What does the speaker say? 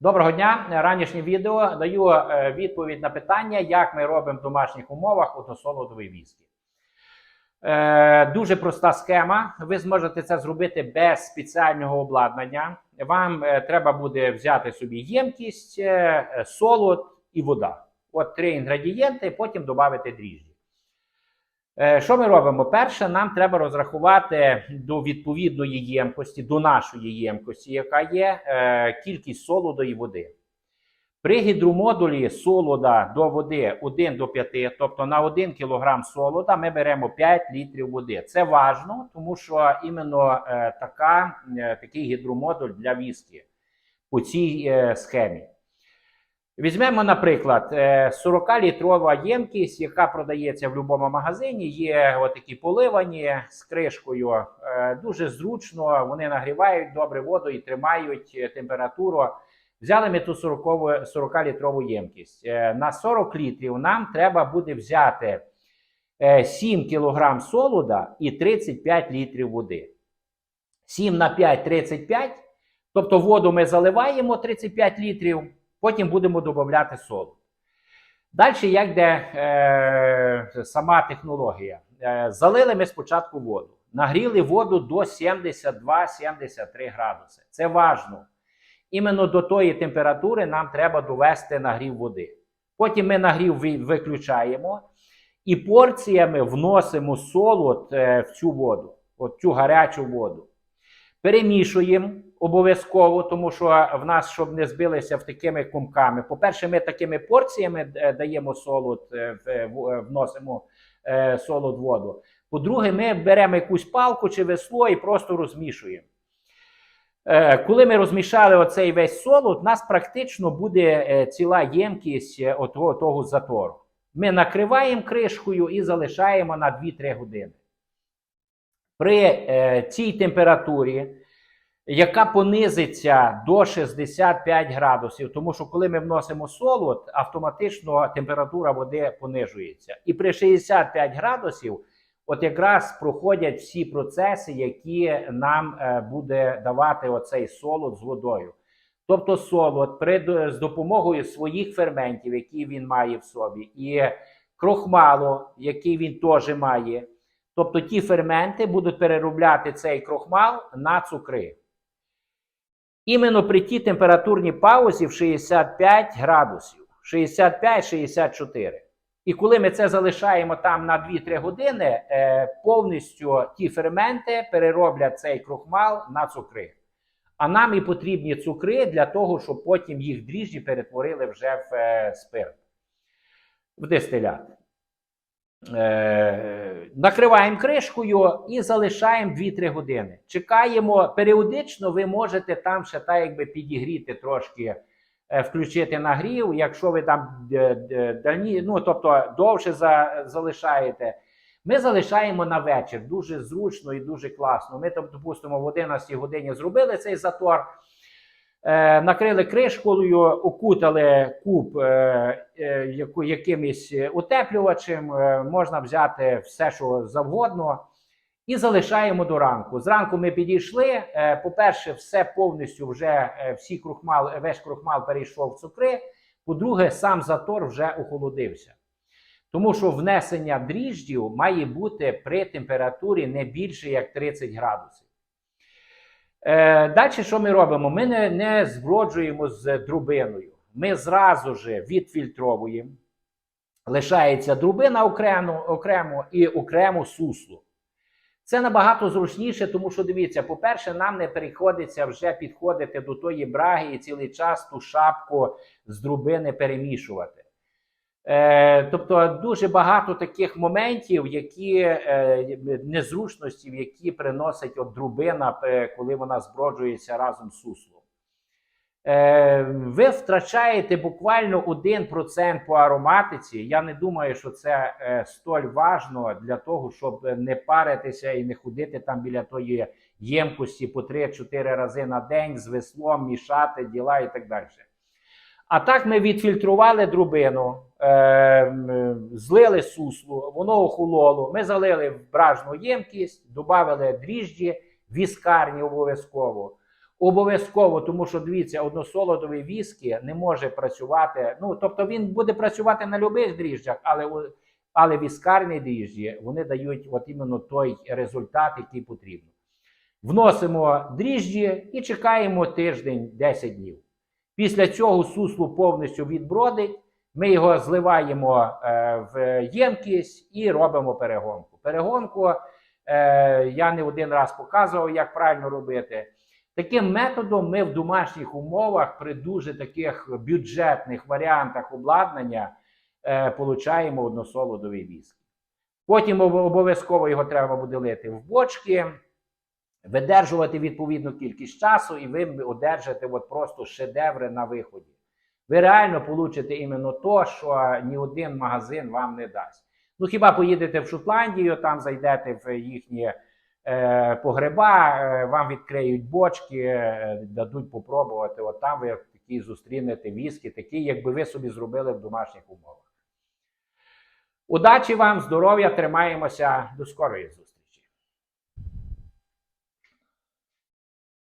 Доброго дня! Ранішнє відео даю е, відповідь на питання, як ми робимо в домашніх умовах односолодовий віскі. Е, дуже проста схема. Ви зможете це зробити без спеціального обладнання. Вам е, треба буде взяти собі ємкість, е, солод і вода. От три інгредієнти, потім додати дріжджі. Е, Що ми робимо? Перше, нам треба розрахувати до відповідної ємкості, до нашої ємкості, яка є, е, кількість солоду і води. При гідромодулі солода до води 1 до 5, тобто на 1 кг солода ми беремо 5 літрів води. Це важно, тому що іменно е, така, такий гідромодуль для віскі по цій схемі. Візьмемо, наприклад, 40-літрова ємкість, яка продається в будь-якому магазині. Є отакі поливані з кришкою. Е, Дуже зручно, вони нагрівають добре воду і тримають е, температуру. Взяли ми ту 40-літрову ємкість. Е, На 40 літрів нам треба буде взяти е, 7 кг солода і 35 літрів води. 7 на 5 35. Тобто воду ми заливаємо 35 літрів. Потім будемо додати солод. Далі, як йде е, сама технологія? Е, залили ми спочатку воду, нагріли воду до 72-73 градуси. Це важно. Іменно до тої температури нам треба довести нагрів води. Потім ми нагрів виключаємо і порціями вносимо солод е, в цю воду, от цю гарячу воду. Перемішуємо обов'язково, тому що в нас, щоб не збилися в такими кумками. По-перше, ми такими порціями е, даємо солод, е, е, вносимо солод воду. По-друге, ми беремо якусь палку чи весло і просто розмішуємо. Коли ми розмішали оцей весь солод, у нас практично буде ціла ємкість отого, того затору. Ми накриваємо кришкою і залишаємо на 2-3 години. При цій температурі, яка понизиться до 65 градусів, тому що коли ми вносимо солод, автоматично температура води понижується. І при 65 градусів, от якраз проходять всі процеси, які нам е, буде давати оцей солод з водою. Тобто солод при, з допомогою своїх ферментів, які він має в собі, і крохмалу, який він теж має. Тобто ті ферменти будуть переробляти цей крохмал на цукри. Іменно при тій температурній паузі в 65 градусів, 65-64. І коли ми це залишаємо там на 2-3 години, е, повністю ті ферменти перероблять цей крохмал на цукри. А нам і потрібні цукри для того, щоб потім їх дріжджі перетворили вже в е, спирт, в дистилят. Накриваємо кришкою і залишаємо 2-3 години. Чекаємо періодично, ви можете там ще так якби підігріти трошки, е, включити нагрів. Якщо ви там е, е, дальні, ну тобто довше за, залишаєте. Ми залишаємо на вечір. Дуже зручно і дуже класно. Ми там, допустимо, в 11 годині зробили цей затор. Е, накрили кришкою, окутали куб е, е, якимось утеплювачем, можна взяти все, що завгодно, і залишаємо до ранку. Зранку ми підійшли. по-перше, все повністю вже всі крухмал, весь крухмал перейшов в цукри. По-друге, сам затор вже охолодився. Тому що внесення дріждів має бути при температурі не більше як 30 градусів. Е, Далі що ми робимо? Ми не, не зброджуємо з друбиною. Ми зразу ж відфільтровуємо. Лишається друбина окремо, окремо і окремо сусло. Це набагато зручніше, тому що дивіться, по-перше, нам не приходиться вже підходити до тої браги і цілий час ту шапку з друбини перемішувати. Е, тобто дуже багато таких моментів, які е, незручності, які приносить от друбина, е, коли вона зброджується разом з суслом. Е, ви втрачаєте буквально 1% по ароматиці. Я не думаю, що це е, столь важно для того, щоб не паритися і не ходити там біля тої ємкості по 3-4 рази на день з веслом, мішати діла і так далі. А так ми відфільтрували друбину, е, злили сусло, воно охололо. Ми залили в бражну ємкість, додали дріжджі, віскарні обов'язково. Обов'язково, тому що дивіться, односолодовий віскі не може працювати. Ну, тобто він буде працювати на будь-яких дріжджах, але, але віскарні дріжджі вони дають от іменно той результат, який потрібно. Вносимо дріжджі і чекаємо тиждень 10 днів. Після цього сусло повністю відбродить. Ми його зливаємо е, в ємкість і робимо перегонку. Перегонку е, я не один раз показував, як правильно робити. Таким методом ми в домашніх умовах при дуже таких бюджетних варіантах обладнання е, получаємо односолодовий віск. Потім обов'язково його треба буде лити в бочки, видержувати відповідну кількість часу, і ви одержите от просто шедеври на виході. Ви реально получите іменно то, що ні один магазин вам не дасть. Ну хіба поїдете в Шотландію, там зайдете в їхні е, погреба, е, вам відкриють бочки, е, дадуть попробувати. От там ви такі зустрінете віскі, такі, якби ви собі зробили в домашніх умовах. Удачі вам, здоров'я, тримаємося, до скорої зустрічі.